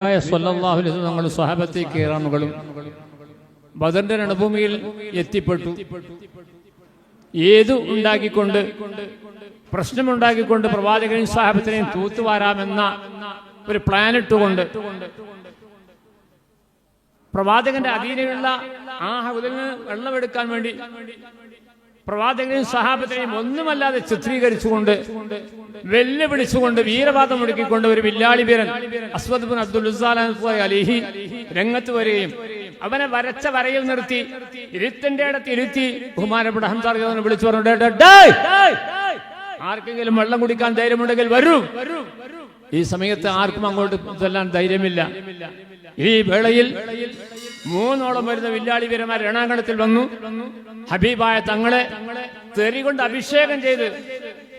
സ്വല്ലാഹുലി തങ്ങൾ സ്വഹാബത്തെ കേറാമുകളും ബദറിന്റെ രണഭൂമിയിൽ എത്തിപ്പെട്ടു. ഏതു ഉണ്ടാക്കിക്കൊണ്ട് പ്രശ്നമുണ്ടാക്കിക്കൊണ്ട് പ്രവാചകനെയും സാഹബത്തിനെയും തൂത്തുവാരാമെന്ന ഒരു പ്ലാൻ ഇട്ടുകൊണ്ട് പ്രവാചകന്റെ അധീനയുള്ള ആ ഹൗദിൽ നിന്ന് വെള്ളമെടുക്കാൻ വേണ്ടി പ്രവാചകനെയും സഹാബത്തിനെയും ഒന്നുമല്ലാതെ ചിത്രീകരിച്ചുകൊണ്ട് വെല്ലുവിളിച്ചുകൊണ്ട് വീരവാദം മുടക്കിക്കൊണ്ട് ഒരു വില്ലാളി വീരൻ അസ്വദ് ബിൻ അബ്ദുൽ അലിഹി രംഗത്ത് വരികയും അവനെ വരച്ച വരയിൽ നിർത്തി ഇരുത്തിന്റെ ഇടത്ത് ഇരുത്തി ബഹുമാനപ്പെട്ട വിളിച്ചു പറഞ്ഞു "ഡേ, ഡേ, ആർക്കെങ്കിലും വെള്ളം കുടിക്കാൻ ധൈര്യമുണ്ടെങ്കിൽ വരൂ. ഈ സമയത്ത് ആർക്കും അങ്ങോട്ട് ചെല്ലാൻ ധൈര്യമില്ല. ഈ വേളയിൽ മൂന്നോളം വരുന്ന വില്ലാളി വീരന്മാർ രണാങ്കണത്തിൽ വന്നു. ഹബീബായ തങ്ങളെ തെറി കൊണ്ട് അഭിഷേകം ചെയ്ത്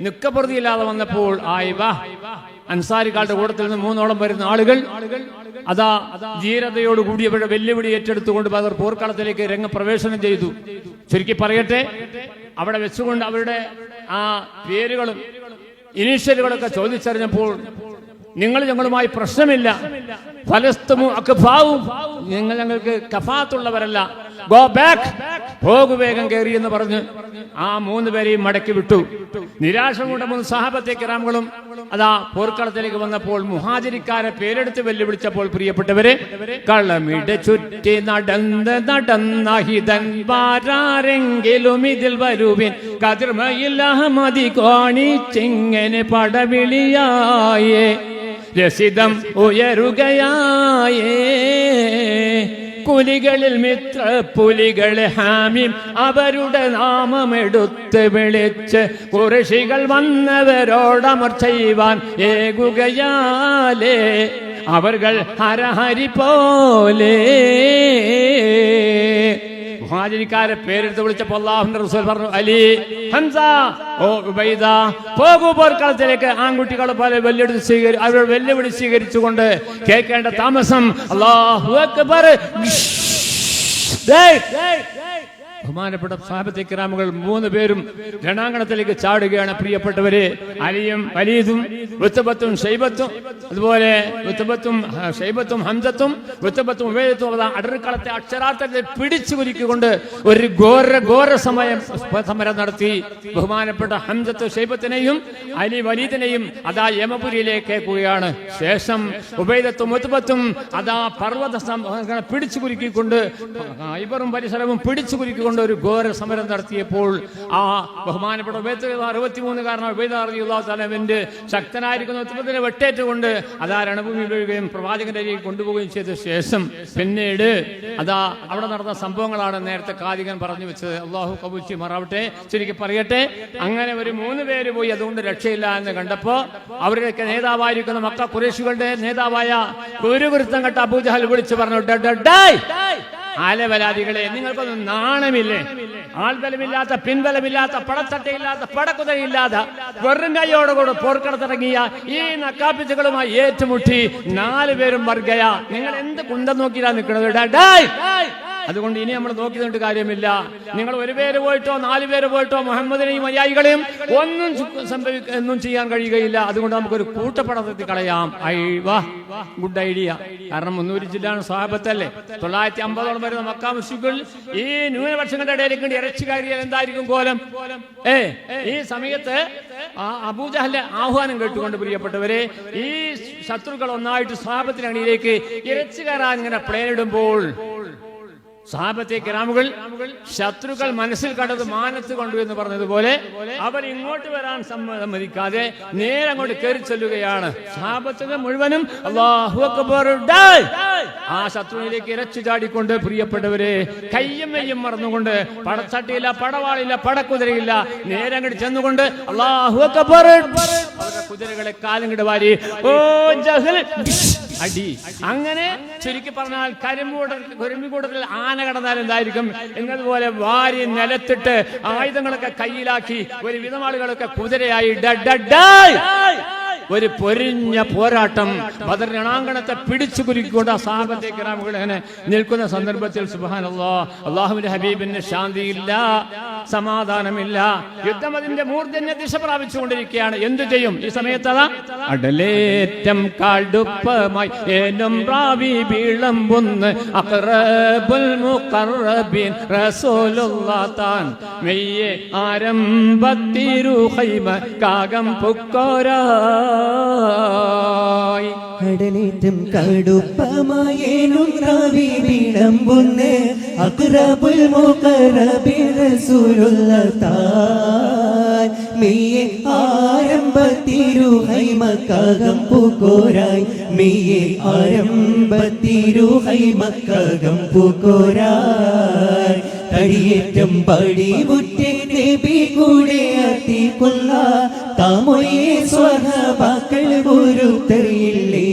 നിക്കപ്രതിയില്ലാതെ വന്നപ്പോൾ ആയി വാ. അൻസാരിക്കാളുടെ കൂട്ടത്തിൽ നിന്ന് മൂന്നോളം വരുന്ന ആളുകൾ അതാ ധീരതയോട് കൂടിയവരുടെ വെല്ലുവിളി ഏറ്റെടുത്തുകൊണ്ട് അവർ പോർക്കളത്തിലേക്ക് രംഗപ്രവേശനം ചെയ്തു. ചുരുക്കി പറയട്ടെ അവിടെ വെച്ചുകൊണ്ട് അവരുടെ ആ പേരുകളും ഇനീഷ്യലുകളൊക്കെ ചോദിച്ചറിഞ്ഞപ്പോൾ നിങ്ങൾ ഞങ്ങളുമായി പ്രശ്നമില്ല. ഫലസ്തമു അക്ഫാവും. നിങ്ങൾ ഞങ്ങൾക്ക് കഫാത്തുള്ളവരല്ല. ഗോ ബാക്ക് പോകു വേഗം കയറി എന്ന് പറഞ്ഞ് ആ മൂന്ന് പേരെയും മടക്കി വിട്ടു. നിരാശ കൊണ്ട് മൂന്ന് സഹാബത്തെ കിറാമുകളും അതാ പോർക്കളത്തിലേക്ക് വന്നപ്പോൾ മുഹാജിരിക്കാരെ പേരെടുത്ത് വെല്ലുവിളിച്ചപ്പോൾ പ്രിയപ്പെട്ടവരെ കളമിട ചുറ്റി നടന്ന് നടന്നഹിതൻ വാരാരെങ്കിലും ഇതിൽ വരുവിൻ. കതിർമയിൽ അഹമ്മതി കോണി ചിങ്ങനെ പടവിളിയായേ. രസിതം ഉയരുകയായേ. കുലികളിൽ മിത്ര പുലികളെ ഹാമിം അവരുടെ നാമമെടുത്ത് വിളിച്ച് കുറശികൾ വന്നവരോടമർ ചെയ്യുവാൻ ഏകുകയാലേ. അവർ ഹരഹരി പോലെ. മുഹാജിരിക്കാരെ പേരെടുത്ത് വിളിച്ചപ്പോൾ റസൂൽ പറഞ്ഞു അലി ഹംസ ഓ പോകൂ പോർക്കളത്തിലേക്ക്. ആൺകുട്ടികളെ പോലെ വെല്ലുവിളി സ്വീകരി അവരുടെ വെല്ലുവിളി സ്വീകരിച്ചുകൊണ്ട് കേൾക്കേണ്ട താമസം. അള്ളാഹു അക്ബർ. ബഹുമാനപ്പെട്ട സാഹബത്തെ കിറാമുകൾ മൂന്ന് പേരും രണാങ്കണത്തിലേക്ക് ചാടുകയാണ് പ്രിയപ്പെട്ടവരെ. അലിയും വലീദും വൃത്തബത്തും ഷൈബത്തും അതുപോലെ വൃത്തബത്തും ഷൈബത്തും ഹംസത്തും വൃത്തബത്തും ഉപയോഗത്തും അടർക്കളത്തെ അക്ഷരാർത്ഥത്തെ പിടിച്ചു കുലുക്കിക്കൊണ്ട് ഒരു ഘോര ഘോര സമയം സമരം നടത്തി. ബഹുമാനപ്പെട്ട ഹംസത്ത് ഷൈബത്തിനെയും അലി വലീദിനെയും അതാ യമപുരിയിലേക്ക് കേൾക്കുകയാണ് ശേഷം ഉബൈദത്തും ഉത്തബത്തും അതാ പർവത പിടിച്ചു കുലുക്കിക്കൊണ്ട് ഐബറും പരിസരവും പിടിച്ചു കുലുക്കിക്കൊണ്ട് ഒരു ഘോര സമരം നടത്തിയപ്പോൾ ആ ബഹുമാനപ്പെട്ട അറുപത്തിമൂന്ന് കാരണം തലവിന്റെ ശക്തനായിരിക്കുന്ന ഉത്തമത്തിനെ വെട്ടേറ്റുകൊണ്ട് അതാ രണഭൂമി വീഴുകയും പ്രവാചകന്റെ അരികെ കൊണ്ടുപോവുകയും ചെയ്ത ശേഷം പിന്നീട് അതാ അവിടെ നടന്ന സംഭവങ്ങളാണ് നേരത്തെ കാതികൻ പറഞ്ഞു വെച്ചത് അള്ളാഹു കബൂച്ചി മറാവട്ടെ ശരിക്കും പറയട്ടെ അങ്ങനെ ഒരു മൂന്ന് പേര് പോയി അതുകൊണ്ട് രക്ഷയില്ല എന്ന് കണ്ടപ്പോ അവരുടെയൊക്കെ നേതാവായിരിക്കുന്ന മക്ക കുറേശികളുടെ നേതാവായ ഗുരുവൃത്തം കെട്ട അബൂജഹൽ വിളിച്ചു പറഞ്ഞു "ഡ, ഡ, ഡേയ്! ആലവലാദികളെ നിങ്ങൾക്കൊന്നും നാണമില്ലേ? ആൾബലമില്ലാത്ത പിൻബലമില്ലാത്ത പടത്തട്ടയില്ലാത്ത പടക്കുതയില്ലാത്ത വെറും കൈയോടുകൂടെ പോർക്കടത്തിറങ്ങിയ ഈ നക്കാപ്പിച്ചുകളുമായി ഏറ്റുമുട്ടി നാലുപേരും വർഗയ നിങ്ങൾ എന്ത് കുന്തം നോക്കിയാ നിൽക്കുന്നത്! അതുകൊണ്ട് ഇനി നമ്മൾ നോക്കി നിന്നിട്ട് കാര്യമില്ല. നിങ്ങൾ ഒരു പേര് പോയിട്ടോ നാല് പേര് പോയിട്ടോ മുഹമ്മദിനെയും അനുയായികളെയും ഒന്നും സംഭവിക്ക ഒന്നും ചെയ്യാൻ കഴിയുകയില്ല. അതുകൊണ്ട് നമുക്കൊരു കൂട്ടപ്പടത്തി കളയാം. ഐ വാ ഗുഡ് ഐഡിയ കാരണം മുന്നൂറ് ജില്ലയാണ് സ്വാപത്തല്ലേ തൊള്ളായിരത്തി അമ്പതോളം വരുന്ന മക്കാ മുസ്ലിങ്ങൾ ഈ ന്യൂനപക്ഷങ്ങളുടെ ഇടയിലേക്ക് ഇറച്ചി കാര്യം എന്തായിരിക്കും കോലം? ഏ ഈ സമയത്ത് അബൂജഹലിന്റെ ആഹ്വാനം കേട്ടുകൊണ്ട് പ്രിയപ്പെട്ടവരെ ഈ ശത്രുക്കൾ ഒന്നായിട്ട് സ്വാപത്തിനടിയിലേക്ക് ഇറച്ചി കയറാൻ ഇങ്ങനെ പ്ലേൻ ഇടുമ്പോൾ സാപത്തെ ഗ്രാമുകൾ ശത്രുക്കൾ മനസ്സിൽ കണ്ടത് മാനത്ത് കൊണ്ടു എന്ന് പറഞ്ഞതുപോലെ അവർ ഇങ്ങോട്ട് വരാൻ സമ്മതിക്കാതെ നേരെ അങ്ങോട്ട് കയറി ചെല്ലുകയാണ് സാപത്തുകൾ മുഴുവനും! ആ ശത്രുവിലേക്ക് ഇരച്ചു ചാടിക്കൊണ്ട് പ്രിയപ്പെട്ടവരെ കയ്യും മെയ്യും മറന്നുകൊണ്ട് പടച്ചട്ടിയില്ല പടവാളില്ല പടക്കുതിരയില്ല നേരെ അങ്ങോട്ട് ചെന്നുകൊണ്ട് അവരുടെ കുതിരകളെ കാലും കിടവാരി ഓ ജഹൽ അടി. അങ്ങനെ ചുരുക്കി പറഞ്ഞാൽ കരിമ്പൂട കരിമ്പിക്കൂടത്തിൽ ആന കടന്നാൽ എന്തായിരിക്കും? എന്നതുപോലെ വാരി നിലത്തിട്ട് ആയുധങ്ങളൊക്കെ കയ്യിലാക്കി ഒരു വിധമാളുകളൊക്കെ കുതിരയായി. ഡ! ഒരു പൊരിഞ്ഞ പോരാട്ടം ബദർ രണാങ്കണത്തെ പിടിച്ചു കുലിക്കൊണ്ട് സാഹബത്തെ നിൽക്കുന്ന സന്ദർഭത്തിൽ സുബാനല്ലോ അള്ളാഹുവിന്റെ ഹബീബിന് ശാന്തിയില്ല സമാധാനമില്ല. യുദ്ധം അതിന്റെ മൂർധന്യ ദിശ പ്രാപിച്ചുകൊണ്ടിരിക്കുകയാണ്. എന്തു ചെയ്യും? ഈ സമയത്ത് അതാ? അടലേറ്റം കടുപ്പമായി വിളമ്പുന്ന് അഖറബുൽ റസൂലുള്ളാ മെയ്യെ ആരംഭത്തിരു കാകം പുക്കോരായി കടലേറ്റം കടുപ്പമായേനും തായ് ആരംഭത്തിരുഹൈമക്കകം പൂക്കോരായി. മെയ്യെ ആരംഭത്തിരുഹൈമക്കകം പൂക്കോരായി. തടിയേറ്റം പടി മുറ്റേ നബി കൂടെ അത്തിക്കൊള്ള താമൊയെ സ്വഹബാക്കൾ ഒരുത്തറിയില്ലേ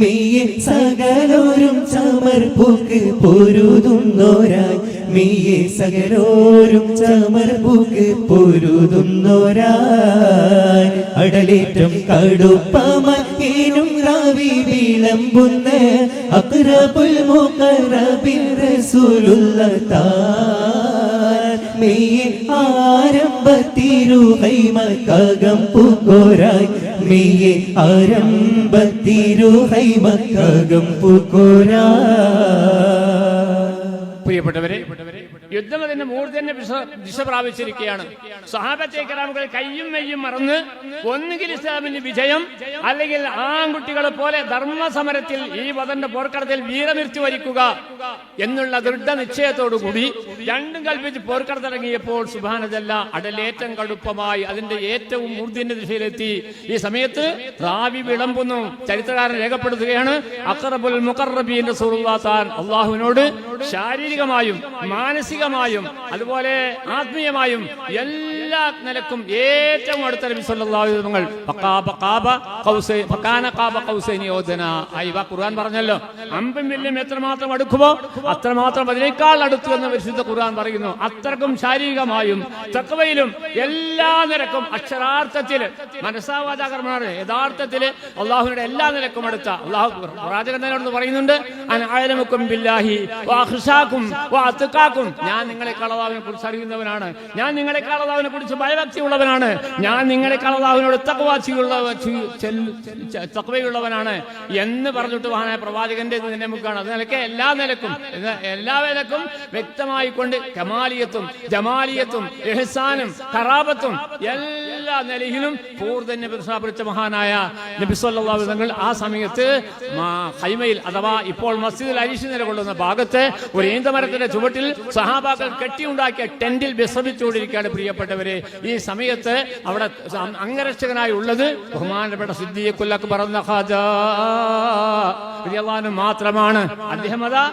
മെയ്യെ സകലോരും ചമർപ്പൂക്ക് പൊരുതുന്നോരായി. മെയ്യെ സകലോരും ചമർപ്പൂക്ക് പൊരുതുന്നോരായി. അടലേറ്റം കടുപ്പമേനും റാവി വിളമ്പുന്ന അക്രബുൽ മുഖറബിൻ റസൂലുള്ള താൻ മെയ്യെ ആരംഭത്തിരുഹൈമക്കകം പൂക്കോരായി. മെയ്യെ ആരംഭത്തിരുഹൈമക്കകം പൂക്കോരായി. പ്രിയപ്പെട്ടവരെ യുദ്ധം അതിന്റെ മൂർധന്യ ദിശ- പ്രാപിച്ചിരിക്കുകയാണ്. സഹാബത്തെ കരാമുകൾ കയ്യും മെയ്യും മറന്ന് ഒന്നുകിൽ ഇസ്ലാമിന് വിജയം അല്ലെങ്കിൽ ആൺകുട്ടികളെ പോലെ ധർമ്മസമരത്തിൽ ഈ വതന്റെ പോർക്കടത്തിൽ വീരമൃത്യു വരിക്കുക എന്നുള്ള ദൃഢനിശ്ചയത്തോടുകൂടി രണ്ടും കൽപ്പിച്ച് പോർക്കടത്തിറങ്ങിയപ്പോൾ സുബാനതല്ല അടലേറ്റം കടുപ്പമായി അതിന്റെ ഏറ്റവും മൂർധന്യ ദിശയിലെത്തി. ഈ സമയത്ത് റാവി വിളമ്പുന്നു. ചരിത്രകാരൻ രേഖപ്പെടുത്തുകയാണ് അക്രബുൽ മുഖറബീൻ താൻ അള്ളാഹുവിനോട് ശാരീരികമായും മാനസികമായും അതുപോലെ ആത്മീയമായും എല്ലാ നിലക്കും ഏറ്റവും അടുത്ത നബി സല്ലല്ലാഹു ഖുർആൻ പറഞ്ഞല്ലോ. അമ്പും വില്ലും എത്രമാത്രം അടുക്കുമോ? അത്രമാത്രം അതിനേക്കാൾ അടുത്തു എന്ന് പരിശുദ്ധ ഖുർആൻ പറയുന്നു. അത്രക്കും ശാരീരികമായും തക്കവയിലും എല്ലാ നിരക്കും അക്ഷരാർത്ഥത്തിൽ മനസ്സാവാചാകർമ്മമാണ് യഥാർത്ഥത്തിൽ അള്ളാഹുവിന്റെ എല്ലാ നിലക്കും അടുത്ത. അള്ളാഹു പ്രവാചകൻ തന്നെ പറയുന്നുണ്ട് ബില്ലാഹി ഞാൻ നിങ്ങളെ കാളതാവിനെ കുറിച്ച് അറിയുന്നവനാണ് ഞാൻ നിങ്ങളെ കളതാവിനെ കുറിച്ച് ഭയഭക്തി ഉള്ളവനാണ് ഞാൻ നിങ്ങളെ കളതാവിനോട് തക്കവാച്ചിയുള്ള തക്കവയുള്ളവനാണ് എന്ന് പറഞ്ഞിട്ട് മഹാനായ പ്രവാചകന്റെ നിലമുക്കാണ് അത് നിലയ്ക്ക് എല്ലാ നിലക്കും എല്ലാ നിലക്കും വ്യക്തമായി കൊണ്ട് കമാലിയത്തും ജമാലിയത്തും എഹ്സാനും ഖറാബത്തും എല്ലാ നിലയിലും പൂർദ്ധന്യ പ്രസ്ഥാപിച്ച മഹാനായ നബി സല്ലല്ലാഹു അലൈഹി ആ സമയത്ത് ഹൈമയിൽ അഥവാ ഇപ്പോൾ മസ്ജിദിൽ അരിശി നിലകൊള്ളുന്ന ഭാഗത്ത് ഒരു ഈന്തമരത്തിന്റെ ചുവട്ടിൽ സഹാബാക്കൾ കെട്ടിയുണ്ടാക്കിയ ടെന്റിൽ വിശ്രമിച്ചുകൊണ്ടിരിക്കുകയാണ് പ്രിയപ്പെട്ടവരെ ഈ സമയത്ത് അവിടെ അംഗരക്ഷകനായി ഉള്ളത് ബഹുമാനപ്പെട്ട സിദ്ദീഖുല്ലക്ക് പറഞ്ഞ ഖാജാ. റളിയല്ലാഹു മാത്രമാണ്. അദ്ദേഹം അതാ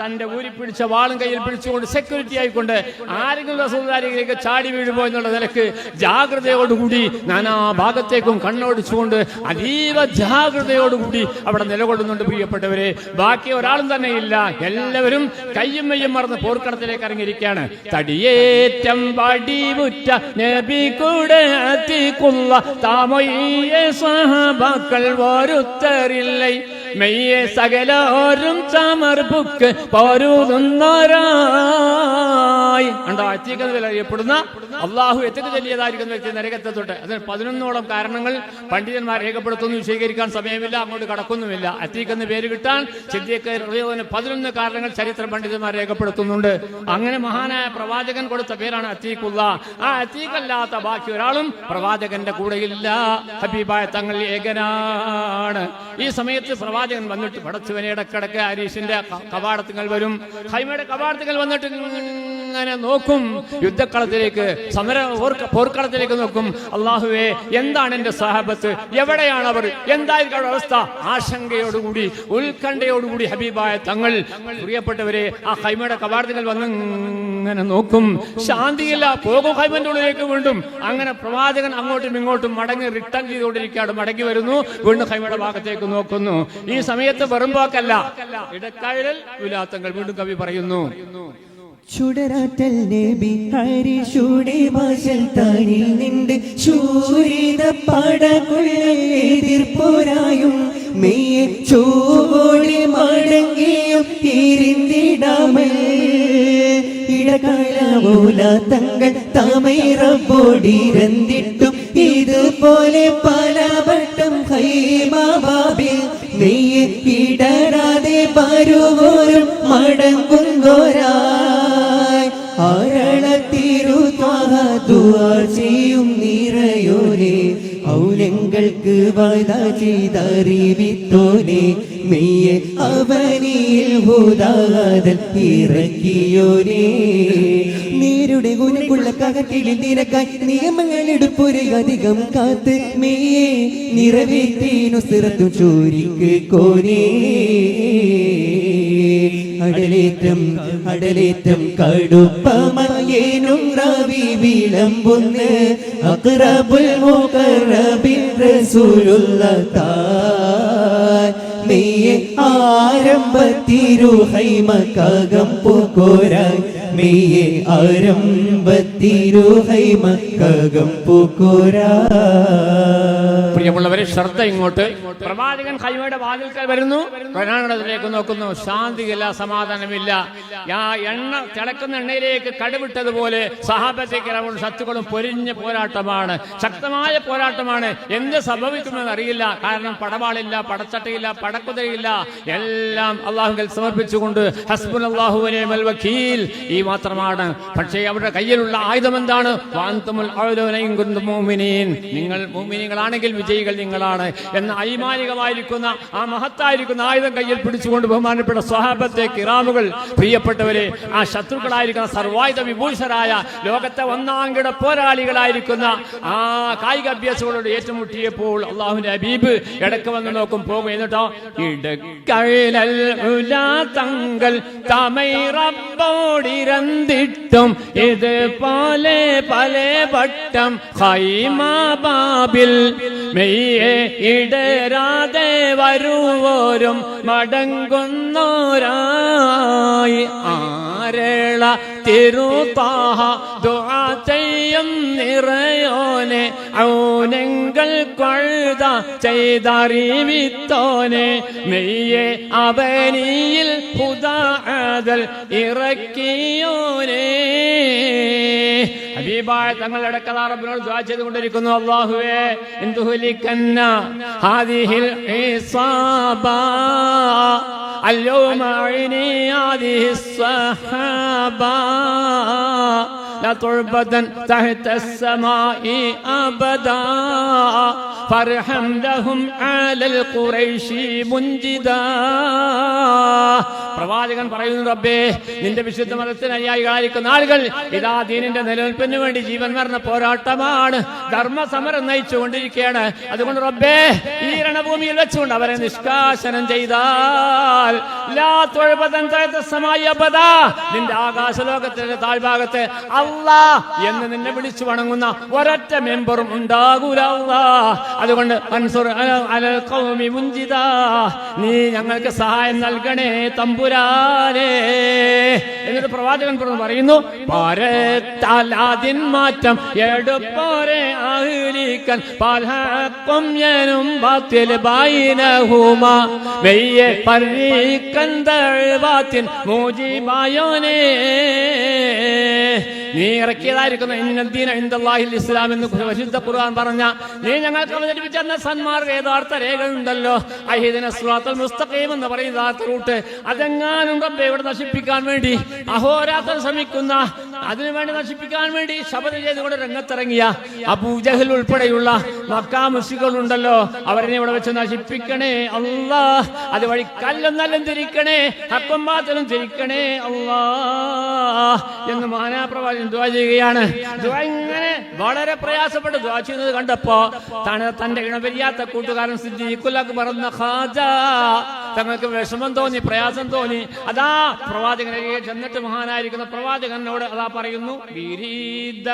തന്റെ ഊരി പിടിച്ച വാളും കയ്യിൽ പിടിച്ചുകൊണ്ട് സെക്യൂരിറ്റി ആയിക്കൊണ്ട് ആരെങ്കിലും റസൂലുള്ളാഹിയിലേക്ക് ചാടി വീഴുമോ എന്നുള്ള നിലയ്ക്ക് ജാഗ്രതയോടുകൂടി നാനാ ഭാഗത്തേക്കും കണ്ണോടിച്ചുകൊണ്ട് അതീവ ജാഗ്രതയോടുകൂടി അവിടെ നിലകൊള്ളുന്നുണ്ട് പ്രിയപ്പെട്ടവരെ. ബാക്കി ഒരാളും തന്നെ ഇല്ല എല്ലാവരും കയ്യും മെയ്യും മറന്ന് പോർക്കടത്തിലേക്ക് ഇറങ്ങിയിരിക്കുകയാണ്. തടിയേറ്റം പടിമുറ്റ നബി കൂടെ അത്തിക്കുള്ള താമൊയ്യെ സഹബാക്കൾ ഒരുത്തരില്ലേ മെയ്യെ സകലോരും ചമർപ്പുക്ക് പോരുന്നോരായി ഉണ്ടോ അച്ചീക്കുന്നതിൽ അറിയപ്പെടുന്ന അള്ളാഹു എത്തിക്ക് ചൊല്ലിയതായിരിക്കുന്ന വ്യക്തി നരകത്തെ തൊട്ട്. അതിന് പതിനൊന്നോളം കാരണങ്ങൾ പണ്ഡിതന്മാർ രേഖപ്പെടുത്തുന്നു വിശദീകരിക്കാൻ സമയമില്ല അങ്ങോട്ട് കടക്കുന്നുമില്ല. അത്തീക്ക് എന്ന് പേര് കിട്ടാൻ സിദ്ദീഖ് പതിനൊന്ന് കാരണങ്ങൾ ചരിത്ര പണ്ഡിതന്മാർ രേഖപ്പെടുത്തുന്നുണ്ട്. അങ്ങനെ മഹാനായ പ്രവാചകൻ കൊടുത്ത പേരാണ് അത്തീഖുള്ള ആ അത്തീഖല്ലാത്ത ബാക്കി ഒരാളും പ്രവാചകന്റെ കൂടെയില്ല. ഹബീബായ തങ്ങൾ ഏകനാണ്. ഈ സമയത്ത് പ്രവാചകൻ വന്നിട്ട് പടച്ചുവനയുടെ ഇടക്കിടക്ക് ഹരീഷിന്റെ കവാടത്തുകൾ വരും. ഹൈമയുടെ കവാടത്തുകൾ വന്നിട്ട് ഇങ്ങനെ നോക്കും. യുദ്ധക്കളത്തിലേക്ക് സമര പോർക്കളത്തിലേക്ക് നോക്കും. അള്ളാഹുവേ എന്താണ് എന്റെ സഹാബത്ത്? എവിടെയാണ് അവർ? എന്തായിരിക്കും അവസ്ഥ? ആശങ്കയോടുകൂടി ഉത്കണ്ഠയോടുകൂടി ഹബീബായ തങ്ങൾ. പ്രിയപ്പെട്ടവരെ ആ ഹൈമയുടെ കവാടത്തുകൾ വന്ന് ഇങ്ങനെ നോക്കും. ശാന്തിയില്ല പോകും ഹൈമന്റെ ഉള്ളിലേക്ക് വീണ്ടും. അങ്ങനെ പ്രവാചകൻ അങ്ങോട്ടും ഇങ്ങോട്ടും മടങ്ങി റിട്ടേൺ ചെയ്തുകൊണ്ടിരിക്കുകയാണ്. മടങ്ങി വരുന്നു വീണ്ടും ഹൈമയുടെ ഭാഗത്തേക്ക് നോക്കുന്നു. ഈ സമയത്ത് വെറുമ്പോക്കല്ല ഇടക്കാഴൽ വീണ്ടും കവി പറയുന്നു ചുടരാറ്റൽ നബി ഹരിഷുടെ ഭാഷൽ താനിൽ നിണ്ട്. ശൂരിത പടകൊള്ളെതിർപ്പോരായും മെയ്യെ ചൂടി മടങ്ങിയും തിരിന്തിടാമേ. ഇടകാലമൂല തങ്ങൾ തമൈറബോടിരന്തിട്ടും ഇതുപോലെ പല വട്ടം ഹൈമാബാബിൽ നെയ്യ് ഇടരാതെ പരുവോരും മടങ്ങുന്നോരായി ഔലങ്ങൾക്ക് വായ്ത ചെയ്തറിവിത്തോനെ. മെയ്യെ അവനിയിൽ ഹുദാദൽ ഇറക്കിയോനെ. നേരുടെ ഗുണക്കുള്ള കകട്ടിലിൽ നിനക്കായി നിയമങ്ങൾ എടുപ്പൊരു അധികം കാത്ത്. നിറവേറ്റീനു ചോരിക്ക് കോനേ. അടലേറ്റം അടലേറ്റം കടുപ്പമയേനും റവി വിളമ്പുന്ന്. അക്രബുൽ മുഖറബിൻ റസൂലുള്ള തായ് മെയ്യെ ആരംഭത്തിരു ഹൈമക്കകം പൂക്കോരായി മെയ്യെ ആരംഭത്തിരു ഹൈമക്കകം പൂക്കോരായി പ്രിയമുള്ളവരെ ശ്രദ്ധ ഇങ്ങോട്ട്. പ്രവാചകൻ ഹൈമയുടെ വാതിൽക്കൽ വരുന്നു. വരാണത്തിലേക്ക് നോക്കുന്നു. ശാന്തിയില്ല സമാധാനമില്ല. ആ എണ്ണ തിളക്കുന്ന എണ്ണയിലേക്ക് കടുവിട്ടതുപോലെ സഹാബത്തേക്ക് ശത്രുക്കളും പൊരിഞ്ഞ പോരാട്ടമാണ്. ശക്തമായ പോരാട്ടമാണ്. എന്ത് സംഭവിക്കുമെന്ന് അറിയില്ല. കാരണം പടവാളില്ല പടച്ചട്ടയില്ല പടക്കുതിരയില്ല. എല്ലാം അള്ളാഹുങ്കിൽ സമർപ്പിച്ചുകൊണ്ട് ഹസ്ബുൽ അള്ളാഹുവിനെ വക്കീൽ. ഈ മാത്രമാണ്. പക്ഷേ അവരുടെ കയ്യിലുള്ള ആയുധം എന്താണ്? നിങ്ങൾ മോമിനികളാണെങ്കിൽ വിജയികൾ നിങ്ങളാണ് എന്ന ഐമാനികമായിരിക്കുന്ന ആ മഹത്തായിരിക്കുന്ന ആയുധം കയ്യിൽ പിടിച്ചുകൊണ്ട് ബഹുമാനപ്പെട്ട സ്വഹാബത്തെ കിറാമുകൾ പ്രിയപ്പെട്ടവരെ ആ ശത്രുക്കളായിരിക്കുന്ന സർവായുധ വിഭൂഷരായ ലോകത്തെ ഒന്നാംകിട പോരാളികളായിരിക്കുന്ന ആ കായിക അഭ്യാസങ്ങളോട് ഏറ്റുമുട്ടിയപ്പോൾ അള്ളാഹുവിന്റെ അബീബ് ഇടയ്ക്ക് വന്ന് നോക്കും പോകും എന്നിട്ടോ ഇടക്കഴലൽ തങ്ങൾ തമൈ റബ്ബോടിരന്തിട്ടും ഇതുപോലെ പല വട്ടം ഹൈമാബാബിൽ മെയ്യെ ഇടരാതെ വരുവോരും മടങ്ങുന്നോരായി. ആരേള തിരുത്താഹ ദുആ ചെയ്യും നിറയോനെ ഔനങ്ങൾ കൊഴുത ചെയ്തറിവിത്തോനെ മെയ്യെ അവനിയിൽ ഹുദാദൽ ഇറക്കിയോനെ ഹബീബായ തങ്ങളുടെ കഥാറബിനോട് ദ്വാ ചെയ്തുകൊണ്ടിരിക്കുന്നു അള്ളാഹുവേ എന്തുഹലിക്കന്ന ഹാദിഹിൽ ഇസാബാ اليوم عيني هذه الصحابة لا تربة تحت السماء أبدا. പ്രവാചകൻ പറയുന്നു റബ്ബേ നിന്റെ വിശുദ്ധ മതത്തിന് അനുയായികളായിരിക്കുന്ന ആളുകൾ ഇതാ ദീനിന്റെ നിലനിൽപ്പിന് വേണ്ടി ജീവൻ മരണ പോരാട്ടമാണ്. ധർമ്മസമരം നയിച്ചുകൊണ്ടിരിക്കുകയാണ് അതുകൊണ്ട് റബ്ബേ ഈ രണഭൂമിയിൽ വെച്ചുകൊണ്ട് അവരെ നിഷ്കാശനം ചെയ്താൽ നിന്റെ ആകാശലോകത്തിന്റെ താഴ്ഭാഗത്ത് അല്ലാ എന്ന് നിന്നെ വിളിച്ചു വണങ്ങുന്ന ഒരൊറ്റ മെമ്പറും ഉണ്ടാകൂല അതുകൊണ്ട്. നീ ഞങ്ങൾക്ക് സഹായം നൽകണേ തമ്പുരാനേ എന്നിട്ട് പ്രവാചകൻ തുടർന്ന് പറയുന്നു പരത്താലാദിൻ മാറ്റം എടുപ്പോരെ ആഹ്ലിക്കൻ നീ ഇറക്കിയതായിരിക്കുന്ന. ഇസ്ലാം എന്ന് പരിശുദ്ധ ഖുർആൻ പറഞ്ഞ നീ ഞങ്ങൾക്ക് അവതരിപ്പിച്ച സന്മാർഗ യഥാർത്ഥ രേഖ അഹിദിന സ്വാത്തൽ മുസ്തഖീം എന്ന് പറയുന്ന യഥാർത്ഥ റൂട്ട്. അതെങ്ങാനും റബ്ബെ ഇവിടെ നശിപ്പിക്കാൻ വേണ്ടി അഹോരാത്രം ശ്രമിക്കുന്ന അതിനു വേണ്ടി നശിപ്പിക്കാൻ വേണ്ടി ശബദ് ചെയ്തുകൊണ്ട് രംഗത്തിറങ്ങിയ അബൂജഹൽ ഉൾപ്പെടെയുള്ള മക്കാ ഉണ്ടല്ലോ അവരെ ഇവിടെ വെച്ച് നശിപ്പിക്കണേ അല്ലാ. അതുവഴി കല്ലും നല്ലും തിരിക്കണേ അപ്പം പാത്തലും തിരിക്കണേ അള്ളാ എന്ന് മാനാപ്രവാചകൻ ദ്വാ ചെയ്യുകയാണ്. ഇങ്ങനെ വളരെ പ്രയാസപ്പെട്ട് ദ്വാ ചെയ്യുന്നത് കണ്ടപ്പോ തന തന്റെ ഇണപരിയാത്ത കൂട്ടുകാരൻ സിദ്ദീഖുലക്ക് പറഞ്ഞ ഖാജ തങ്ങൾക്ക് വിഷമം തോന്നി പ്രയാസം തോന്നി. അതാ പ്രവാചകനെ ചെന്നിട്ട് മഹാനായിരിക്കുന്ന പ്രവാചകനോട് അതാ പറയുന്നു ബിരീദ.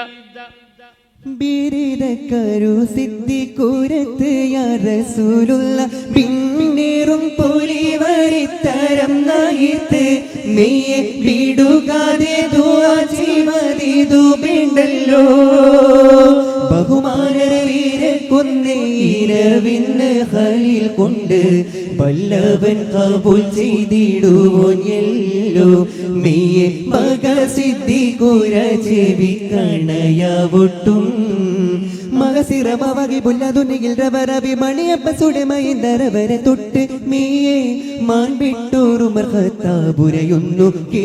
ബിരിതക്കരു സിദ്ധിക്കൂരത്ത് യറസൂലുള്ള റസൂലുള്ള പിന്നേറും പൊലി വരിത്തരം നയിത്ത് മെയ്യെ വിടുകാതെ ദുആ ചെയ്വതിതു വേണ്ടല്ലോ. ബഹുമാനവീരക്കുന്ന് ഇരവിന്ന് ഹലിൽ കൊണ്ട് പല്ലവൻ കബൂൽ ചെയ്തിടുവോഞ്ഞല്ലോ മെയ്യെ മക സിദ്ധി കുര ചെവി കണയാവൊട്ടും. മകസിറമവകി പുല്ലതുനികിൽ രവരവി മണിയപ്പ സുടമയിന്തരവരെ തൊട്ട് മീയെ മാൻ വിട്ടോറുമർ ഹത്താപുരയൊന്നു കേ.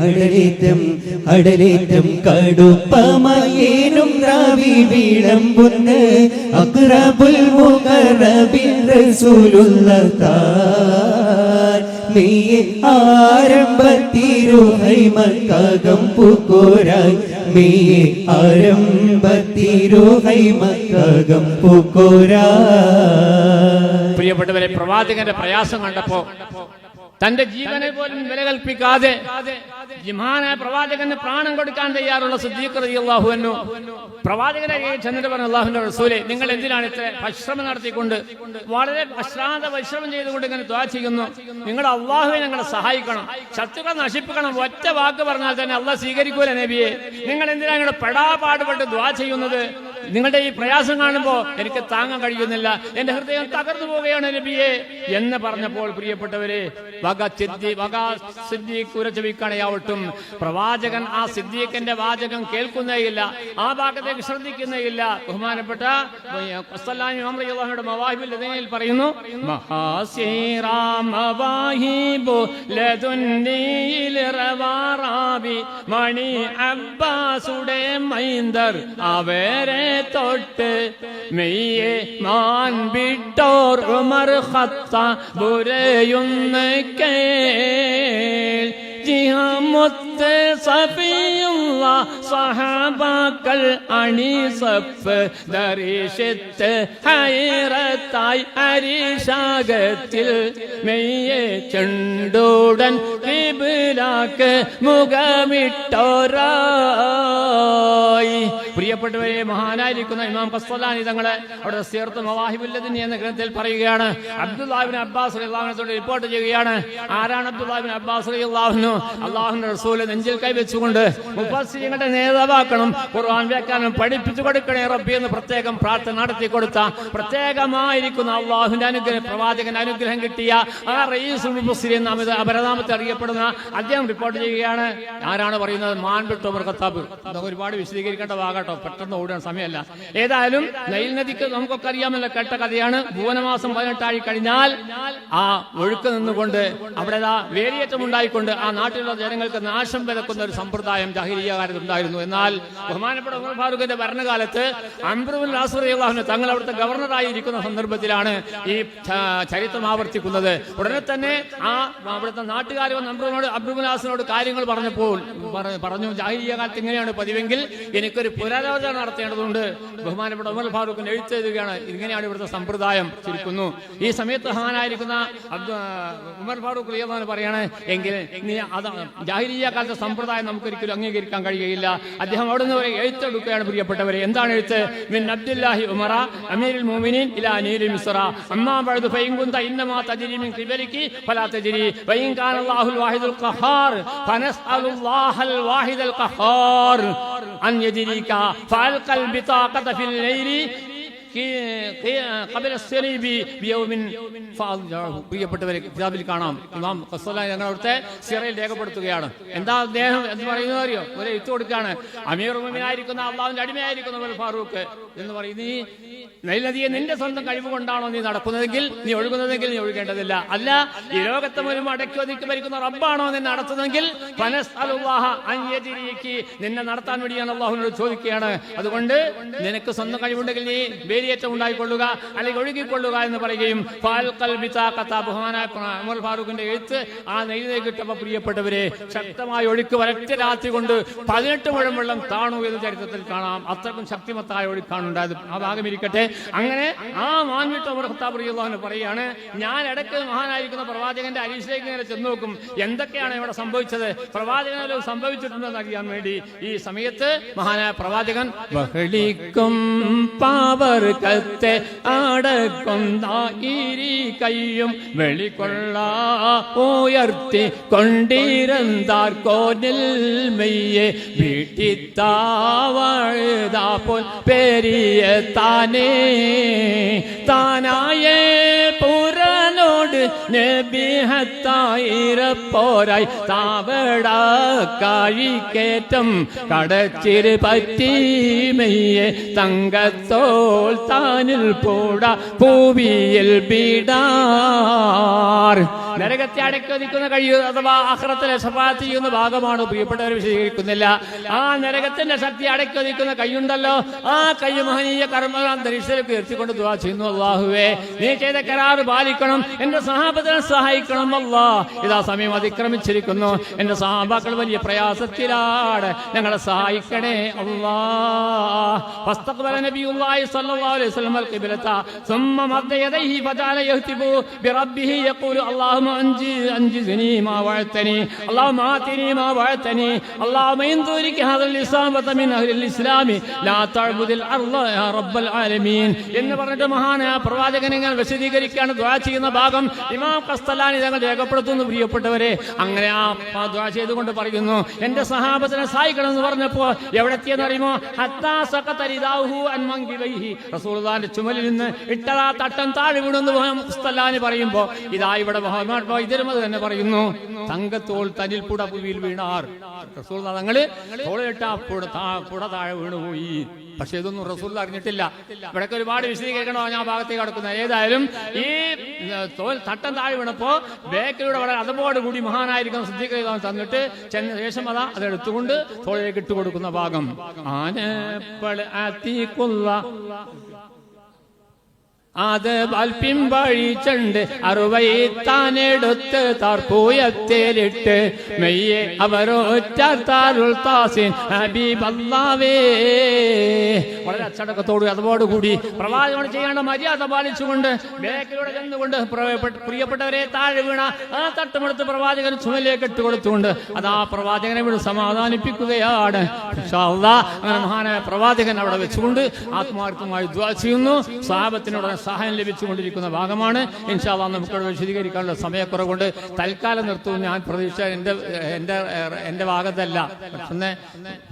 അടലേറ്റം അടലേറ്റം കടുപ്പമയേനും റാവി വിളമ്പുന്ന അക്രബുൽ മുഖറബിൻ റസൂലുള്ള മെയ്യെ ആരംഭത്തിരുഹൈമക്കകം പൂക്കോരായി. മെയ്യെ ആരംഭത്തിരുഹൈമക്കകം പൂക്കോരാ പ്രിയപ്പെട്ടവരെ പ്രവാചകന്റെ പ്രയാസം കണ്ടപ്പോ തന്റെ ജീവനെ പോലും വിലകൽപ്പിക്കാതെ ജിമാനായ പ്രവാചകന് പ്രാണം കൊടുക്കാൻ തയ്യാറുള്ള സുദ്ദീഖ്ലാഹുവന്നു പ്രവാചകനെ കയ്യിൽ ചെന്നിട്ട് പറഞ്ഞു അള്ളാഹുന്റെ റസൂലെ നിങ്ങൾ എന്തിനാണ് ഇത്ര പരിശ്രമം നടത്തിക്കൊണ്ട് വളരെ അശ്രാന്ത പരിശ്രമം ചെയ്തുകൊണ്ട് ഇങ്ങനെ ദ്വാ ചെയ്യുന്നു? നിങ്ങൾ അള്ളാഹുവിനെ ഞങ്ങളെ സഹായിക്കണം ശത്രുക്കളെ നശിപ്പിക്കണം ഒറ്റ വാക്ക് പറഞ്ഞാൽ തന്നെ അള്ളാഹ് സ്വീകരിക്കൂല നബിയെ. നിങ്ങൾ എന്തിനാണ് ഇങ്ങനെ പെടാ പാടുപെട്ട് ദ്വാ ചെയ്യുന്നത്? നിങ്ങളുടെ ഈ പ്രയാസം കാണുമ്പോൾ എനിക്ക് താങ്ങാൻ കഴിയുന്നില്ല. എന്റെ ഹൃദയം തകർന്നു പോവുകയാണ് നബിയെ എന്ന് പറഞ്ഞപ്പോൾ പ്രിയപ്പെട്ടവരെ വക ചിദ്ധി വക സിദ്ദീഖ് ഉരച്ചവിക്കണയാവട്ടും പ്രവാചകൻ ആ സിദ്ദീഖിന്റെ വാചകം കേൾക്കുന്നേയില്ല ആ ഭാഗത്തെ ശ്രദ്ധിക്കുന്നേയില്ല. ബഹുമാനപ്പെട്ട മവാഹിബുൽ പറയുന്നു മണി അബ്ബാസുടെ മൈന്ദർ അവരെ തൊട്ട് മെയ്യെ മാൻ വിട്ടോർ ഉമർ ഹത്ത ബുരയുന്ന് കേൾ. സഫിയുള്ള സഹാബാക്കൾ അണിസഫ് ദരീഷത്ത് ഹൈറത്തായി അരിശാഗത്തിൽ മെയ്യെ ചെണ്ടൂടൻ കിബിലാക്ക് മുഖമിട്ടോരായി പ്രിയപ്പെട്ടവരെ മഹാനായിരിക്കുന്ന ഇമാം കസ്വലാനി തങ്ങളെ അവിടെ സീർത്ത് മവാഹിബുല്ലദിൻ എന്ന ഗ്രന്ഥത്തിൽ പറയുകയാണ്. അബ്ദുല്ലാഹിബിൻ അബ്ബാസ് അള്ളാഹുനത്തോട് റിപ്പോർട്ട് ചെയ്യുകയാണ്. ആരാണ് അബ്ദുല്ലാഹിബിൻ അബ്ബാസ് അള്ളാഹുനു അള്ളാഹുന്റെ റസൂൽ നെഞ്ചിൽ കൈവച്ചുകൊണ്ട് മുപ്പസ്ലിങ്ങളുടെ നേതാവാക്കണം ഖുർആൻ വ്യാഖ്യാനം പഠിപ്പിച്ചു കൊടുക്കണേ റബ്ബി എന്ന് പ്രത്യേകം പ്രാർത്ഥന നടത്തി കൊടുത്ത പ്രത്യേകമായിരിക്കുന്ന അള്ളാഹുവിന്റെ അനുഗ്രഹം പ്രവാചകന്റെ അനുഗ്രഹം കിട്ടിയ ആ റയീസുൽ മുസ്ലിം എന്ന അമിത അപരനാമത്തെ അറിയപ്പെടുന്ന അദ്ദേഹം റിപ്പോർട്ട് ചെയ്യുകയാണ്. ആരാണ് പറയുന്നത്? ഖത്താബ്. ഇതൊക്കെ ഒരുപാട് വിശദീകരിക്കേണ്ട ഭാഗട്ടോ പെട്ടെന്ന് ഓടാൻ സമയമല്ല. ഏതായാലും നൈൽ നദിക്ക് നമുക്കൊക്കെ അറിയാമല്ലോ കേട്ട കഥയാണ്. ഭുവനമാസം പതിനെട്ടായി കഴിഞ്ഞാൽ ആ ഒഴുക്ക് നിന്നുകൊണ്ട് അവിടെ ആ വേലിയേറ്റം ഉണ്ടായിക്കൊണ്ട് ആ നാട്ടിലുള്ള ജനങ്ങൾക്ക് നാശം വിതക്കുന്ന ഒരു സമ്പ്രദായം ജാഹിരിയകാരത്ത് ഉണ്ടായിരുന്നു എന്നാൽ ബഹുമാനപ്പെട്ട ഉമർ ഫാറൂഖിന്റെ ഭരണകാലത്ത് അംബ്രുബുൽ റാസുറിയാഹുന് തങ്ങൾ അവിടുത്തെ ഗവർണറായി ഇരിക്കുന്ന സന്ദർഭത്തിലാണ് ഈ ചരിത്രം ആവർത്തിക്കുന്നത്. ഉടനെ തന്നെ ആ അവിടുത്തെ നാട്ടുകാർ വന്ന് അംബ്രുവിനോട് അബ്ദുൽ നാസിനോട് കാര്യങ്ങൾ പറഞ്ഞപ്പോൾ പറ- പറഞ്ഞു ജാഹിരിയ കാലത്ത് ഇങ്ങനെയാണ് പതിവെങ്കിൽ എനിക്കൊരു പുനരാലോചന നടത്തേണ്ടതുണ്ട്. ബഹുമാനപ്പെട്ട ഉമർ ഫാറൂഖിന് എഴുത്തെഴുതുകയാണ് ഇങ്ങനെയാണ് ഇവിടുത്തെ സമ്പ്രദായം ചിരിക്കുന്നു. ഈ സമയത്ത് മഹാനായിരിക്കുന്ന ഉമർ ഫാറൂഖ് റിയാദാൻ പറയാണ് എങ്കിൽ നീ അത് ജാഹിരിയ കാലത്തെ സമ്പ്രദായം നമുക്ക് ഒരിക്കലും അംഗീകരിക്കാൻ കഴിയുകയില്ല. അദ്ദേഹം അവിടെ നിന്ന് എഴുത്തെടുക്കുകയാണ് പ്രിയപ്പെട്ടവരെ. എന്താണ് എഴുത്ത്? മിൻ അബ്ദുല്ലാഹി ഉമറ അമീരുൽ മുഅ്മിനീൻ ഇലാ നീരിൽ മിസ്റ. അമ്മാ ബഅദു ഫൈങ്കുന്ത കുന്ത ഇന്നമാ തജരി മിൻ ഖിബലികി ഫലാ തജരി. കാന വാഹിദുൽ ഖഹാർ ഫനസ്അലുല്ലാഹൽ വാഹിദുൽ ഖഹാർ. عن يدريك فألقى البطاقة في الليل പ്രിയപ്പെട്ടവരെ കിതാബിൽ കാണാം. ഇമാം ഖസ്സലാനി ഞങ്ങൾ അവിടുത്തെ സിറയിൽ രേഖപ്പെടുത്തുകയാണ്. എന്താ അദ്ദേഹം എന്ന് പറയുന്നത് അറിയോ? ഒരു എഴുത്ത് കൊടുക്കുകയാണ്. അമീർ ഉമിനായിരിക്കുന്ന അള്ളാഹുവിന്റെ അടിമയായിരിക്കുന്ന ഫാറൂഖ് എന്ന് പറയും നീ നൈലതിയെ നിന്റെ സ്വന്തം കഴിവ് കൊണ്ടാണോ നീ നടക്കുന്നതെങ്കിൽ നീ ഒഴുകുന്നതെങ്കിൽ നീ ഒഴുകേണ്ടതില്ല. അല്ല ഈ ലോകത്തെ മുഴുവൻ അടക്കി ഒതുക്കി ഭരിക്കുന്ന റബ്ബാണോ നീ നടത്തുന്നതെങ്കിൽ നിന്നെ നടത്താൻ വേണ്ടി ഞാൻ അള്ളാഹുവിനോട് ചോദിക്കുകയാണ്. അതുകൊണ്ട് നിനക്ക് സ്വന്തം കഴിവുണ്ടെങ്കിൽ നീ വേലിയേറ്റം ഉണ്ടായിക്കൊള്ളുക അല്ലെങ്കിൽ ഒഴുകിക്കൊള്ളുക എന്ന് പറയുകയും ബഹുമാനായ അമർ ഫാറൂഖിന്റെ എഴുത്ത് ആ നെയ്തിലേക്ക് കിട്ടുമ്പോൾ പ്രിയപ്പെട്ടവരെ ശക്തമായ ഒഴുക്ക് ഒരൊറ്റ രാത്രി കൊണ്ട് പതിനെട്ട് മുഴം വെള്ളം താണു എന്ന് ചരിത്രത്തിൽ കാണാം. അത്രക്കും ശക്തിമത്തായ ഒഴുക്കാണ് ഉണ്ടായത്. ആ ഭാഗം ഇരിക്കട്ടെ. അങ്ങനെ ആ മാൻവിട്ട് അമർ ഖത്താബ് റളിയല്ലാഹു പറയുകയാണ് ഞാൻ ഇടയ്ക്ക് മഹാനായിരിക്കുന്ന പ്രവാചകന്റെ അരീഷിലേക്ക് ഇങ്ങനെ ചെന്ന് നോക്കും. എന്തൊക്കെയാണ് ഇവിടെ സംഭവിച്ചത്? പ്രവാചകൻ വല്ലതും സംഭവിച്ചിട്ടുണ്ടെന്ന് അറിയാൻ വേണ്ടി ഈ സമയത്ത് മഹാനായ പ്രവാചകൻ പാവർ കത്തെ ആടക്കൊന്തായിരി കയ്യും വെളിക്കൊള്ള ഉയർത്തി കൊണ്ടിരുന്നാർ കോനിൽ മെയ്യെ വീട്ടിത്താവഴുതാ പോൽ പെരിയ താനേ പുറനോട് നബിഹത്തായിരപ്പോരായി താവട കാഴിക്കേറ്റം കടച്ചിര് പറ്റിമയ്യെ തങ്കത്തോൾ താനിൽ പൂട പൂവിയിൽ ബീടാർ. നരകത്തെ അടക്കൊതിക്കുന്ന കഴിയൂ അഥവാ അഹ്റത്തിലെ സഫാത്ത് ചെയ്യുന്ന ഭാഗമാണ് പ്രിയപ്പെട്ടവർ വിശദീകരിക്കുന്നില്ല ആ നരകത്തിന്റെ ശക്തി അടക്കൊതിക്കുന്ന കൈയുണ്ടല്ലോ ആ കൈ മഹനീയ കർമ്മ അന്തരീക്ഷത്തിലേക്ക് ഉയർത്തിക്കൊണ്ട് ദുവാ ചെയ്യുന്നു അള്ളാഹുവേ നീ ചെയ്ത കരാറ് പാലിക്കണം എന്റെ സഹാബത്തിനെ സഹായിക്കണം അല്ലാ ഇതാ സമയം അതിക്രമിച്ചിരിക്കുന്നു എന്റെ സഹാബാക്കൾ വലിയ പ്രയാസത്തിലാണ് ഞങ്ങളെ സഹായിക്കണേ അല്ലാ فاستقبل نبي الله صلى الله عليه وسلم القبلة ثم مد يديه فجعل يهتف بربه يقول اللهم അഞ്ച് ഹാദൽ അഹ്ലിൽ ഇസ്ലാമി. ലാ റബ്ബൽ ആലമീൻ. എന്ന് പറഞ്ഞിട്ട് മഹാനായ പ്രവാചകനെ ഇങ്ങനെ ദുആ ചെയ്യുന്ന ഭാഗം ഇമാം കസ്തലാനി തങ്ങൾ രേഖപ്പെടുത്തുന്നു പ്രിയപ്പെട്ടവരെ. അങ്ങനെ ആ ദുആ ചെയ്തുകൊണ്ട് പറയുന്നു എന്റെ സഹാബത്തിനെ സഹായിക്കണം എന്ന് പറഞ്ഞപ്പോ എവിടെത്തിയെന്ന് അറിയുമോ ചുമലിൽ നിന്ന് ഇട്ടതാ തട്ടം താഴെ വീണെന്ന് പറയുമ്പോ ഇതാ ഇവിടെ മുഹമ്മദ് വൈദ്യരും തന്നെ പറയുന്നു. തങ്കത്തോൾ തനിൽ പുട പുവിയിൽ വീണാർ റസൂൾ തങ്ങൾ തോളിട്ട പുട പുട താഴെ വീണുപോയി പക്ഷെ ഇതൊന്നും റസൂൽ അറിഞ്ഞിട്ടില്ല. ഇവിടൊക്കെ ഒരുപാട് വിശദീകരിക്കണോ ഞാൻ ഭാഗത്തേക്ക് കടക്കുന്നത് ഏതായാലും ഈ തോൽ തട്ടം താഴെ വീണപ്പോ ബേക്കറിയുടെ വളരെ അതപോട് കൂടി മഹാനായിരിക്കുന്ന സിദ്ധിക്കാൻ തന്നിട്ട് ചെന്ന ശേഷം അതാ അത് എടുത്തുകൊണ്ട് തോളിലേക്ക് ഇട്ട് കൊടുക്കുന്ന ഭാഗം. ആനപ്പള അത് അറുവൈ താനെടുത്ത് താർപ്പൂയത്തേലിട്ട് മെയ്യെ ഹബീബല്ലാവേ വളരെ അച്ചടക്കത്തോട് അതോടുകൂടി പ്രവാചകൻ ചെയ്യേണ്ട മര്യാദ പാലിച്ചുകൊണ്ട് ബേക്കിലൂടെ ചെന്നുകൊണ്ട് പ്രിയപ്പെട്ടവരെ താഴെ വീണ ആ തട്ടുമെടുത്ത് പ്രവാചകൻ ചുമലേക്ക് ഇട്ട് കൊടുത്തുകൊണ്ട് അത് ആ പ്രവാചകനെ വീട് സമാധാനിപ്പിക്കുകയാണ്. അങ്ങനെ മഹാനായ പ്രവാചകൻ അവിടെ വെച്ചുകൊണ്ട് ആത്മാർത്ഥമായി ദ്വാ ചെയ്യുന്നു. സാഹബത്തിനോട് സഹായം ലഭിച്ചുകൊണ്ടിരിക്കുന്ന ഭാഗമാണ്. ഇൻഷാല്ല നമുക്കവിടെ വിശദീകരിക്കാനുള്ള സമയക്കുറവുകൊണ്ട് തൽക്കാലം നിർത്തുമെന്ന് ഞാൻ പ്രതീക്ഷ എന്റെ എന്റെ എന്റെ ഭാഗത്തല്ല. പക്ഷേ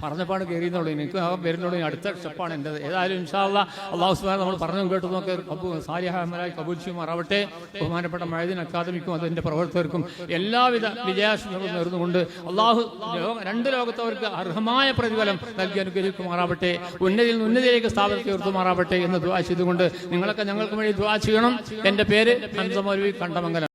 പറഞ്ഞപ്പാണ് കയറിയെന്നുള്ളൂ എനിക്ക് വരുന്നുള്ളൂ അടുത്ത സ്റ്റെപ്പാണ് എന്റെ ഏതായാലും ഇൻഷാല്ല അള്ളാഹു സുബാൻ നമ്മൾ പറഞ്ഞു കേട്ടു നോക്കി കബൂ സാരിഹമലായി കബൂൽ ചെയ്യുമാറാവട്ടെ ബഹുമാനപ്പെട്ട മഴദിൻ അക്കാദമിക്കും അതിന്റെ പ്രവർത്തകർക്കും എല്ലാവിധ വിജയാശംസകളും നേർന്നുകൊണ്ട് അള്ളാഹു രണ്ട് ലോകത്തവർക്ക് അർഹമായ പ്രതിഫലം നൽകി അനുഗ്രഹിക്കുമാറാവട്ടെ. ഉന്നതിയിൽ നിന്ന് ഉന്നതിയിലേക്ക് സ്ഥാപനത്തിൽ ഉയർത്തുമാറാവട്ടെ എന്ന് ചെയ്തുകൊണ്ട് നിങ്ങളൊക്കെ ഞങ്ങൾക്ക് വേണ്ടി ദ്വാ ചെയ്യണം. എന്റെ പേര് ഹംസമൗലവി കണ്ടമംഗലം.